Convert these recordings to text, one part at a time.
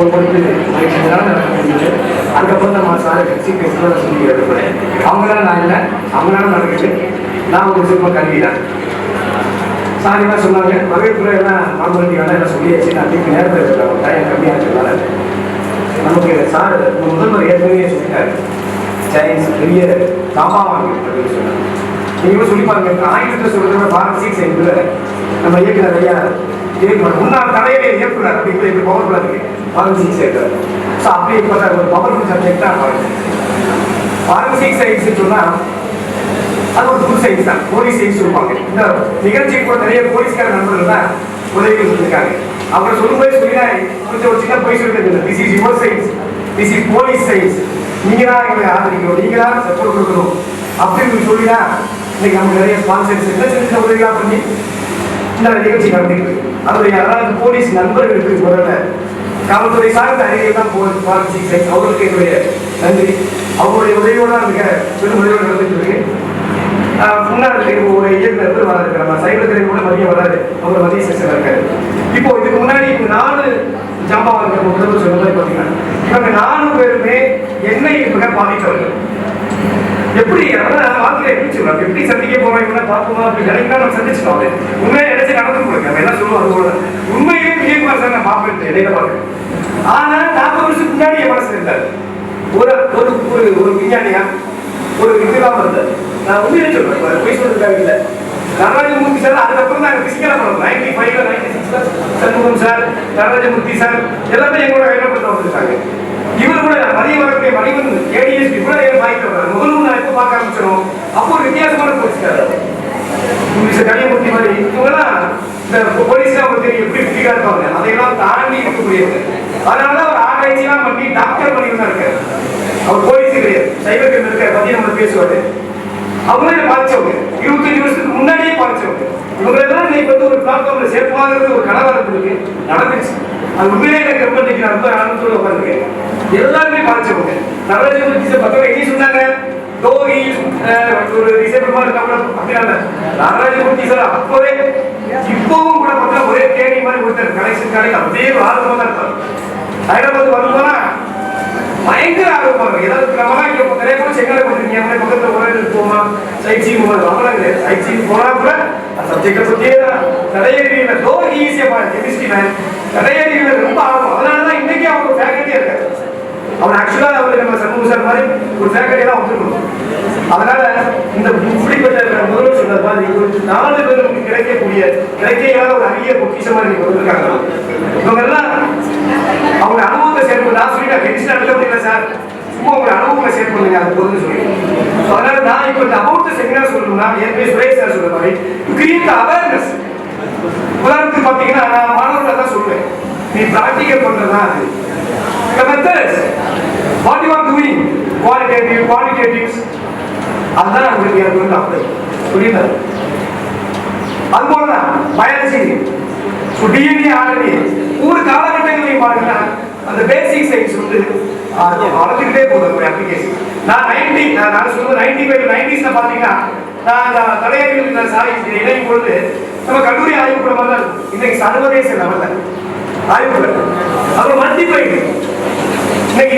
ஒரு பொறுப்பு மகிழ்ச்சியாக அதுக்கப்புறம் நம்ம சார் சீக்கிரம் சொல்லி எடுப்பேன் அவங்களால நான் இல்லை. அவங்களால நடக்குது. நான் ஒரு சிற்ப கல்வி தான். சார் என்ன சொன்னாங்க? வரவேற்புல எல்லாம் நாற்பத்தி வேலை எல்லாம் சொல்லியாச்சு. நான் திருப்பி நேரத்தில் இருக்கிறாங்க டைம் கம்மியாக இருக்கிறதுனால. நமக்கு சார் முதல்வர் ஏற்கனவே சொல்லிட்டாரு. சைன்ஸ் பெரிய தாபாவாங்க அப்படின்னு சொன்னாங்க நீங்களும் சொல்லி பாருங்க ஆங்கிலத்தில் சொல்றது ஃபாரன்சிக் சயின்ஸ்ல நம்ம இயக்குனர் ஐயா முன்னாள் தலையிலே இயக்குனர் அப்படிங்கிற பவர்ஃபுல்லாக இருக்கு. ஃபாரன்சிக் சேர்க்கிறார். ஸோ அப்படி அப்படிப்பட்ட ஒரு பவர்ஃபுல் சப்ஜெக்ட் தான் ஃபாரன்சிக் சயின்ஸ் சொன்னால் அது ஒரு புது சயின்ஸ் தான். போலீஸ் சயின்ஸ் சொல்லுவாங்க. இந்த நிகழ்ச்சி கூட நிறைய போலீஸ்கார நண்பர்கள் தான் உதவி கொடுத்துருக்காங்க அப்புறம் சொல்லும்போது சொல்லினா கொஞ்சம் ஒரு சின்ன போய் சொல்லிட்டு this is your science this is police science நீங்களா எங்களை ஆதரிக்கணும். நீங்களா சப்போர்ட் கொடுக்கணும். அப்படின்னு சொல்லினா இன்னைக்கு நமக்கு நிறைய ஸ்பான்சர்ஸ் என்ன சின்ன சின்ன உதவியாக பண்ணி இந்த நிகழ்ச்சி நடந்துட்டு இருக்கு. அதனுடைய அதாவது போலீஸ் நண்பர்களுக்கு முதல்ல காவல்துறை சார்ந்த அறிவியல் தான் போலீஸ் ஃபாரன்சிக் அவர்களுக்கு என்னுடைய நன்றி. அவங்களுடைய உதவியோட மிக பெரும் உதவியோடு நடந்துட்டு இருக்கு. முன்னாள் ஒரு இயக்குநர் பேர் வராது நம்ம சைபர் கிரைம் கூட மதியம் வராது அவர் மதிய செக்ஷன் இருக்காரு. இப்போ இதுக்கு முன்னாடி இப்ப நாலு ஜாம்பா இருக்கிற முதல்வர் சொன்ன மாதிரி பார்த்தீங்கன்னா இவங்க நாலு பேருமே என்னை மிக பாதித்தவர்கள். எப்படி அதான் வாழ்க்கையில எப்படி எப்படி சந்திக்க போறோம் இவங்க பார்ப்போமா? அப்படி நினைக்கலாம் நம்ம சந்திச்சிட்டோம் அது உண்மையை நினைச்சு நடந்து கொடுங்க நம்ம என்ன சொல்லுவோம் அது போல. உண்மையிலே விஜயகுமார் சார். நான் பார்ப்பேன் இடையில பார்ப்பேன். ஆனா நாற்பது வருஷத்துக்கு முன்னாடி என் மனசு இருந்தார். ஒரு ஒரு ஒரு ஒரு விஞ்ஞானியா? ஒரு இதுதான் இருந்தார். நான் உண்மையை சொல்றேன். போய் சொல்றதுக்காக இல்லை. நடராஜமூர்த்தி சார் அதுக்கப்புறம் தான் பிசிக்கலாக பண்ணோம் நைன்டி ஃபைவ்ல நைன்டி சிக்ஸ்ல சண்முகம் சார் நடராஜமூர்த்தி சார் எல்லாமே எங்களோட கைப்பற்ற வந்திருக்காங்க. இவர் கூட மதிய வரக்கூடிய மணிவன் ஏடிஎஸ்பி கூட என் பாய்க்கு வர்றாரு முதல்ல நான் எப்போ பார்க்க ஆரம்பிச்சிடும் அப்போ ஒரு வித்தியாசமான போலீஸ்கார் சார். கனியமூர்த்தி மாதிரி இவங்கெல்லாம் இந்த போலீஸ்லாம் அவங்க தெரியும் எப்படி ஃபிகா இருப்பாங்க? அதையெல்லாம் தாண்டி இருக்கக்கூடியவங்க அதனாலதான் அவர் ஆராய்ச்சியெல்லாம் பண்ணி டாக்டர் பண்ணி தான் இருக்காரு. அவர் போலீஸ் கிடையாது. சைபர் கிரைம் இருக்காரு பத்தி நம்ம பேசுவாரு. அவங்களே பாதிச்சவங்க இருபத்தஞ்சு வருஷத்துக்கு முன்னாடியே பாதிச்சவங்க இவங்களெல்லாம் இன்னைக்கு வந்து ஒரு பிளாட்ஃபார்ம்ல சேர்ப்பாங்கிறது ஒரு கனவா இருந்திருக்கு. நடந்துச்சு அது உண்மையிலே எனக்கு ரொம்ப இன்னைக்கு ரொம்ப ஆனந்தத்தோட உட்காந்துருக்கேன் எல்லாருமே பாதிச்சவங்க நடராஜ சார் பக்கம் எங்கேயும் சொன்னாங்க? டோரி ஒரு டிசேபிள் மாதிரி இருக்காங்க அப்படியா நடராஜமூர்த்தி சார் அப்பவே இப்பவும் கூட பார்த்தா ஒரே தேனி மாதிரி ஒருத்தர் கலெக்ஷன் கடைக்கு அப்படியே ஒரு தான் இருப்பாங்க ஹைதராபாத் வரும்போனா பயங்கர ஆர்வமா இருக்கும். ஏதாவது நம்ம இங்க நிறைய பேர் செங்கலை பண்ணிருக்கீங்க அப்படியே பக்கத்துல உலகம் போமா சைட் சீன் போகிறது அவ்வளவு சைட் சீன் போனா கூட அந்த சப்ஜெக்டை பத்தியே தான். கடையறிவியல தோ ஈஸியா பாரு கெமிஸ்ட்ரி மேன் கடையறிவியல ரொம்ப ஆர்வம். அதனாலதான் இன்னைக்கு அவங்க ஃபேக்கல்ட்டியா இருக்காரு அவர் ஆக்சுவலா அவர் நம்ம சண்முக சார் மாதிரி ஒரு ஃபேக்கல்ட்டி தான் வந்துருக்கணும் அதனால இந்த இப்படிப்பட்ட முதல்வர் சொன்னது மாதிரி ஒரு நாலு பேருக்கு கிடைக்கக்கூடிய கிடைக்க ஒரு அரிய பொக்கிஷமா நீங்க கொடுத்துருக்காங்க இவங்க எல்லாம் அவங்க அனுபவத்தை சேர்ப்பு நான் சொல்லிட்டேன் கெமிஸ்ட்ரி நடத்த முடியல சார் சும்மா உங்க அனுபவங்களை ஷேர் பண்ணுங்க அது போதும்னு சொல்லி So, அதனால நான் இப்போ இந்த அபவுட் செமினார் சொல்லணும்னா ஏற்கனவே சுரேஷ் சார் சொல்ற மாதிரி கிரியேட் அவேர்னஸ் உதாரணத்துக்கு பார்த்தீங்கன்னா நான் மாணவர்களை தான் சொல்லுவேன் நீ ப்ராக்டிக்கல் பண்றதா அது The what you are doing qualitative qualitatives quantitatives, அதுதான் உங்களுக்கு எனக்கு வந்து புரியுதா? அது போல பயாலஜி டிஎன்ஏ ஆர்என்ஏ ஒரு காலகட்டங்களையும் பாருங்கன்னா அந்த பேசிக் சயின்ஸ் வந்து அது வளர்த்துக்கிட்டே போகுது அப்ளிகேஷன் நான் நைன்டி நான் நான் சொல்லுவது நைன்டி ஃபைவ் நைன்டிஸ்ல பார்த்தீங்கன்னா நான் அந்த தலையறிவில் நான் சாய் இணையும் பொழுது நம்ம கல்லூரி ஆய்வுக்கூடம் தான் இன்னைக்கு சர்வதேச லெவலில் ஆய்வுக்கூடம். அப்புறம் மல்டிப்ளைடு இன்னைக்கு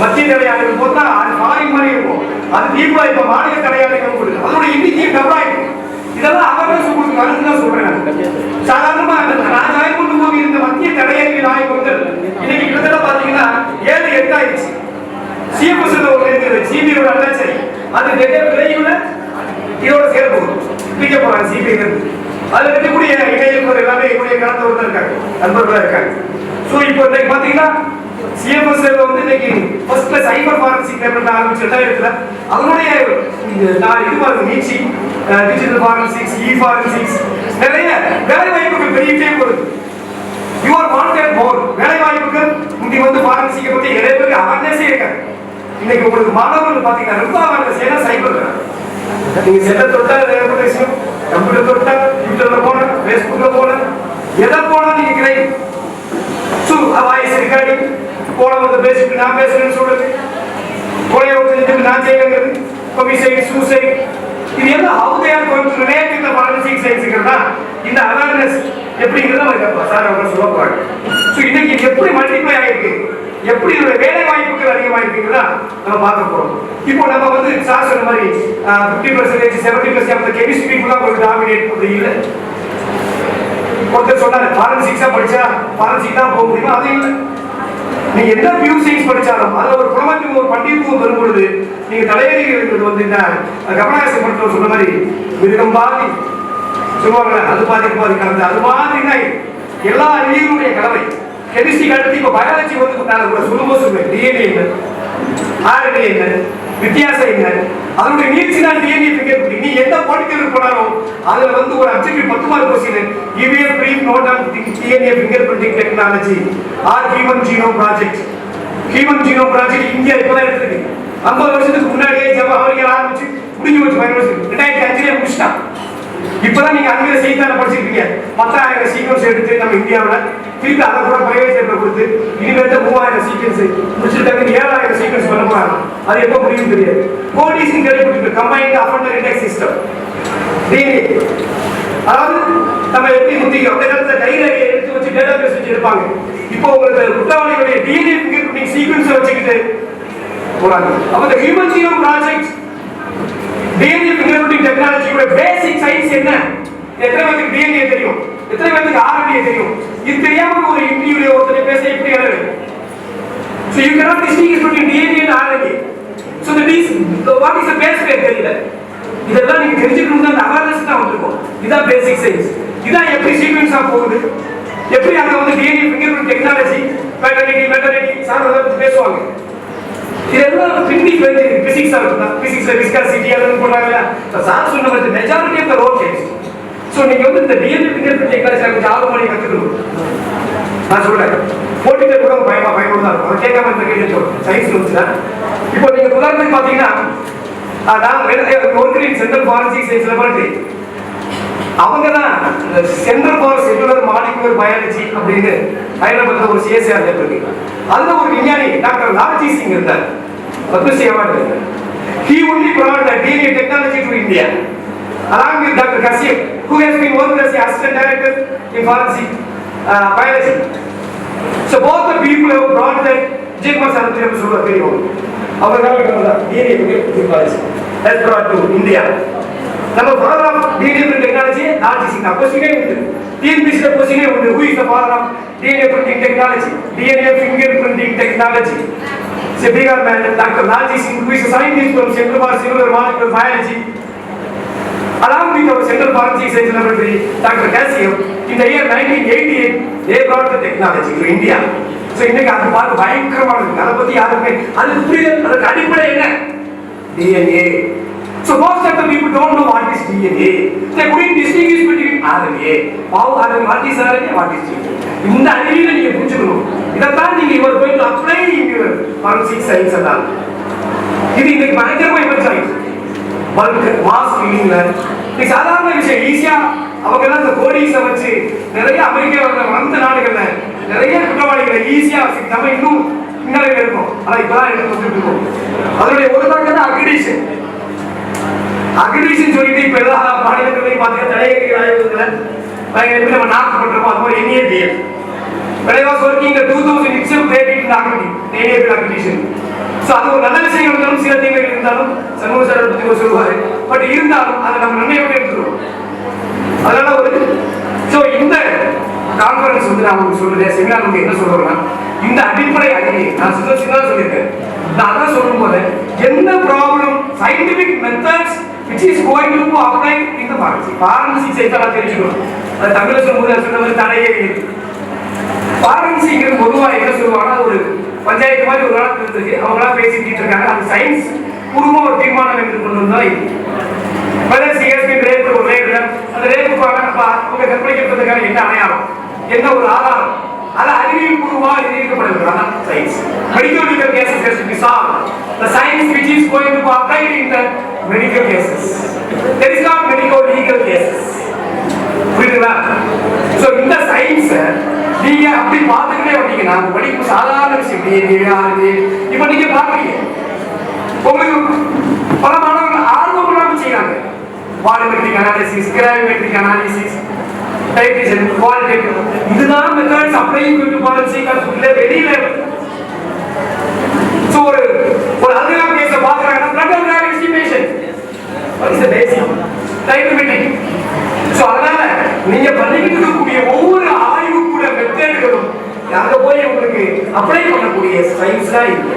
மத்திய தலையாளிகள் போட்டா அது ஃபாரின் மாதிரி இருக்கும். அது தீபா இப்ப மாநில தலையாளிகள் கொடுக்கு அதோட எண்ணிக்கை டபுள் இதெல்லாம் அவேர்னஸ் உங்களுக்கு வருதுன்னு தான் சொல்றேன் சாதாரணமா நான் ஜாயின் பண்ணும்போது இருந்த மத்திய தலையாளிகள் ஆய்வுகள் இன்னைக்கு கிட்டத்தட்ட பாத்தீங்கன்னா ஏழு எட்டு ஆயிடுச்சு. சிஎம்எஸ் ஒரு இருக்குது. சிபிஐ அண்ணா அது டெட்டே விரைவில் இதோட சேர பிடிக்க போறாங்க சிபிஐ அதுல இருக்கக்கூடிய இணையர்கள் எல்லாமே என்னுடைய கலந்தவர்கள் இருக்காங்க நண்பர்களா இருக்காங்க ஸோ இப்போ இன்னைக்கு சிஎம்எஸ்ல வந்து இன்னைக்கு ஃபர்ஸ்ட்ல சைபர் ஃபாரன்சிக் பேப்பர் ஆரம்பிச்சு ரெண்டாயிரத்துல அதனுடைய இந்த நான் இது பாருங்க நீச்சி டிஜிட்டல் ஃபாரன்சிக்ஸ் இ ஃபாரன்சிக்ஸ் நிறைய வேலை வாய்ப்புகள் பெருகிட்டே போகுது. யூ ஆர் வாண்டட் மோர் வேலை வாய்ப்புகள் இன்னைக்கு வந்து ஃபாரன்சிக்கை பத்தி நிறைய பேருக்கு அவேர்னஸே இருக்காங்க இன்னைக்கு உங்களுக்கு மாணவர்கள் பாத்தீங்கன்னா ரொம்ப அவேர்னஸ் ஏன்னா சைபர் நீங்க செல்ல தொட்டா வேற விஷயம்? கம்ப்யூட்டர் தொட்டா ட்விட்டர்ல போன ஃபேஸ்புக்ல போன எதை போனா நீங்க கிரைம் சு வாய்ஸ் ரெக்கார்டிங் போன பேசிட்டு நான் பேசுறேன்னு சொல்றது. கொலையை செஞ்சுட்டு நான் செய்யறது கொமிசைட் சூசைட் இது எல்லாம் how they இந்த going to இந்த அவேர்னஸ் எப்படிங்கிறத அவங்க சார் அவங்க சொல்ல போறாங்க ஸோ இன்னைக்கு எப்படி மல்டிப்ளை எப்படி இதோட வேலை வாய்ப்புகள் அதிகமாயிருக்குங்கிறதா நம்ம பார்க்க போறோம். இப்போ நம்ம வந்து சார் சொன்ன மாதிரி fifty percentage seventy percent chemistry ஃபுல்லாக தான் டாமினேட் அப்படி இல்லை. ஒருத்தர் சொன்னாரு ஃபாரன்சிக்ஸாக படிச்சா ஃபாரன்சிக் தான் போக முடியுமா? அது இல்லை. நீங்க என்ன பியூ சயின்ஸ் படிச்சாலும் அதுல ஒரு குடும்பத்துக்கு ஒரு பண்டிகைத்துவம் வரும் பொழுது நீங்க தலையறிகள் இருக்கிறது வந்து இந்த கமலஹாசன் படத்தில் சொன்ன மாதிரி மிருகம் பாதி சொல்லுவாங்க அது பாதி இது பாதி கலந்து. அது மாதிரி எல்லா அறிவியலுடைய கலவை. கெமிஸ்ட்ரி அடுத்து இப்ப பயாலஜி வந்து நான் கூட சொல்லும்போது சொல்லுவேன். டிஎன்ஏ என்ன? ஆர்என்ஏ என்ன? வித்தியாசம் என்ன? அதனுடைய நீட்சி தான் டிஎன்ஏ ஃபிங்கர் நீ எந்த பாலிட்டிக்கல் போனாலும் அதுல வந்து ஒரு அப்ஜெக்டிவ் பத்து mark question give brief note on DNA fingerprinting technology or human genome project human genome project India இப்பதான் எடுத்திருக்கு. ஐம்பது வருஷத்துக்கு முன்னாடியே ஜப்ப ஆரம்பிச்சு முடிஞ்சு வச்சு பயன்படுத்தி ரெண்டாயிரத்தி அஞ்சுலேயே முடிச்சிட்டான். இப்பதான் நீங்க அஞ்சு செய்தித்தாள படிச்சிருக்கீங்க. பத்தாயிரம் சீக்வன்ஸ் எடுத்து நம்ம இந்தியாவில் திருப்பி அதை கூட பிரைவேட் செக்டர் கொடுத்து இனிமேல் மூவாயிரம் சீக்வன்ஸ் முடிச்சிருக்காங்க ஏழாயிரம் சீக்வன்ஸ் பண்ண போறாங்க. அது எப்போ முடியும் தெரியாது. கோடிஸ் கேள்விப்பட்டிருக்கு கம்பைன்ட் அஃபண்டர் இண்டெக்ஸ் சிஸ்டம் அதாவது நம்ம எப்படி முத்திக்கிறோம் அந்த காலத்தில் கையில எடுத்து வச்சு டேட்டா பேஸ் வச்சு எடுப்பாங்க. இப்போ உங்களுக்கு குற்றவாளிகளுடைய டிஎன்ஏ ஃபிங்கர் பிரிண்டிங் சீக்வன்ஸ் வச்சுக்கிட்டு போறாங்க. அப்ப இந்த human genome project DNA fingerprinting டெக்னாலஜியோட basic science என்ன? எத்தனை பேருக்கு டிஎன்ஏ தெரியும்? எத்தனை பேருக்கு ஆரம்பிய தெரியும்? இது தெரியாம ஒரு இன்டர்வியூல ஒருத்தர் பேச எப்படி எழுது So you cannot distinguish between DNA and RNA. So the dis the, what is the base pair தெரியல. இதெல்லாம் நீங்க தெரிஞ்சுக்கணும் அந்த அவேர்னஸ் தான் வந்திருக்கும். இதான் பேசிக் சயின்ஸ் இதான் எப்படி சீக்வன்ஸா போகுது? எப்படி அங்க வந்து DNA fingerprint technology maternity maternity sir வந்து பேசுவாங்க. இதெல்லாம் பின்னி வந்து பிசிக்ஸா பிசிக்ஸ் பிசிக்ஸ்ல விஸ்காசிட்டி அதெல்லாம் போடுறாங்க சார் சொன்ன மாதிரி majority of the road change so நீங்க வந்து இந்த டிஎன்ஏ ஃபிங்கர் பிரிண்ட் டெக்னாலஜி கொஞ்சம் ஆர்வம் பண்ணி நான் சொல்றேன். போட்டியில கூட பயமா பயமுள்ள தான் இருக்கும். அதை கேட்காம இந்த கேள்வி சொல்றேன். சயின்ஸ் வந்துச்சுன்னா இப்போ நீங்க உதாரணத்துக்கு பாத்தீங்கன்னா ஆஹ் நான் working central forensic science laboratory அவங்க தான் central for cellular molecular biology அப்படின்னு ஹைதராபாத்ல ஒரு சிஎஸ்ஆர் இருக்கு அதுல ஒரு விஞ்ஞானி டாக்டர் லால்ஜி சிங் இருந்தார். பத்மஸ்ரீ அவார்டு இருந்தார் He only brought the DNA India along with Dr. Kashyap, who has been working as the assistant director in forensic uh, biology. So both the people have brought the Jayakumar sir திரும்ப சொல்லுவார் தெரியும் அவர் தான் DNA technology has brought to India. நம்ம father of DNA print technology Lalji Singh கொஸ்டினே உண்டு டிஎன்பிசில கொஸ்டினே உண்டு who is the father of DNA printing technology DNA fingerprinting technology It's a bigger man, Dr. Lalji Singh, who is a scientist from Center for Cellular Molecular Biology. Along with our Central Forensic Science Laboratory, Dr. Cassium, in the year 1988, they brought the technology to India. So இன்னைக்கு அது பார்த்து பயங்கரமா இருக்கு அதை பத்தி யாருமே அதுக்கு புரியுது அதுக்கு அடிப்படை என்ன DNA. So most of the people don't know what is DNA. They couldn't distinguish between RNA. How RNA, what is RNA, what is DNA. இந்த அறிவியல நீங்க புரிஞ்சுக்கணும் இதைத்தான் நீங்க இவர் போய் அப்ளை இன் ஃபாரன்சிக் சயின்ஸ் எல்லாம் இது இன்னைக்கு பயங்கரமா எமர்ஜ் ஆயிடுச்சு பல்க் மாஸ் ஃபீலிங்ல இது சாதாரண விஷயம் ஈஸியா அவங்க எல்லாம் இந்த கோடிஸை வச்சு நிறைய அமெரிக்காவில் வளர்ந்த நாடுகள்ல நிறைய குற்றவாளிகளை ஈஸியா நம்ம இன்னும் பின்னாடி இருக்கும். ஆனா இப்பதான் எடுத்து வந்துட்டு இருக்கோம் அதனுடைய ஒரு தாக்கம் தான் அக்ரிடேஷன். அக்ரிடேஷன் சொல்லிட்டு இப்ப எல்லா மாநிலங்களையும் பார்த்தீங்கன்னா தலையீடு ஆய்வுகளை எப்படி நம்ம நாக்கு பண்றோமோ அது மாதிரி NABL When I was working in the 2000 itself, they did the accreditation, NABL accreditation. So அது ஒரு நல்ல விஷயம் இருந்தாலும் சில தீமைகள் இருந்தாலும் சண்முக சார் பத்தி ஒரு சொல்லுவாரு. பட் இருந்தாலும் அதை நம்ம நன்மையோட எடுத்துருவோம் அதனால ஒரு ஸோ இந்த கான்ஃபரன்ஸ் வந்து நான் உங்களுக்கு சொல்லுறேன் செமினார் என்ன சொல்றேன்னா இந்த அடிப்படை அறிவை நான் சின்ன சின்னதாக சொல்லியிருக்கேன். நான் அதான் சொல்லும் போது எந்த problem scientific methods which is going to apply இந்த ஃபாரன்சி ஃபாரன்சி செய்தால் தெரிஞ்சுக்கணும். அது தமிழ் சொல்லும்போது சொன்ன மாதிரி தடையே இருக்கு பொதுவாக என்ன சொல்லுவாங்கன்னா ஒரு பஞ்சாயத்து மாதிரி ஒரு நாள் இருந்திருக்கு. அவங்களாம் பேசிட்டு இருக்காங்க. அந்த சயின்ஸ் குடும்பம் ஒரு தீர்மானம் என்று கொண்டு வந்தா இது சிஎஸ்பி ரேப் ஒரு ரேப்பிடம் அந்த ரேப்புக்காக அவங்க கற்பழிக்கிறதுக்கான என்ன அடையாளம்? என்ன ஒரு ஆதாரம்? அது அறிவியல் பூர்வமாக நிரூபிக்கப்படுகிறது science medical legal cases has to be solved. The science which is going to be applied in the medical cases. There is not medical legal cases புரியுதுங்களா சோ இந்த சயின்ஸ் நீங்க அப்படி பார்த்துக்கிட்டே வந்தீங்கன்னா படிக்கும் சாதாரண விஷயம். டிஎன்ஏ ஆர்என்ஏ இப்போ நீங்க பாக்குறீங்க. உங்களுக்கு பல மாணவர்கள் ஆர்வம் இல்லாம செய்யறாங்க volumetric analysis gravimetric analysis titration quality இதுதான் மெத்தட்ஸ் அப்ளை டு ஃபாரன்சிக் வெளியில அப்ளை பண்ணக்கூடிய சயின்ஸ் தான் இருக்கு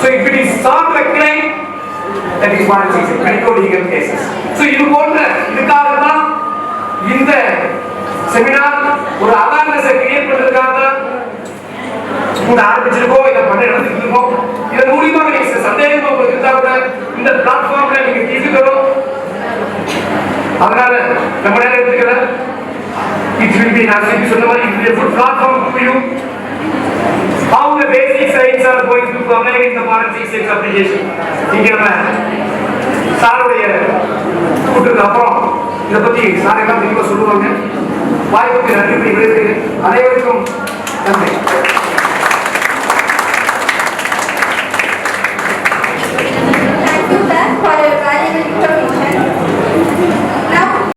so if it is solve recline that is what legal cases so இது போன்ற இதுக்காக தான் இந்த செமினார் ஒரு அவேர்னஸை கிரியேட் பண்ணுறதுக்காக தான் இந்த ஆரம்பிச்சிருக்கோம் இதை பண்ண இடத்துக்கு இருக்கோம். இதன் மூலியமா நீங்க சந்தேகம் உங்களுக்கு இருந்தா கூட இந்த பிளாட்ஃபார்ம்ல நீங்க தீர்த்துக்கணும். அதனால நம்ம நேரம் எடுத்துக்கல. இட் வில் பி நான் சொல்லி சொன்ன மாதிரி இது food platform to you how the basic science are going to apply in the forensic science application. இங்க நம்ம சாருடைய கூட்டுக்கு அப்புறம் இதை பத்தி சார் எல்லாம் சொல்லுவாங்க. வாய்ப்புக்கு நன்றி விடைபெறுகிறேன். அனைவருக்கும் நன்றி.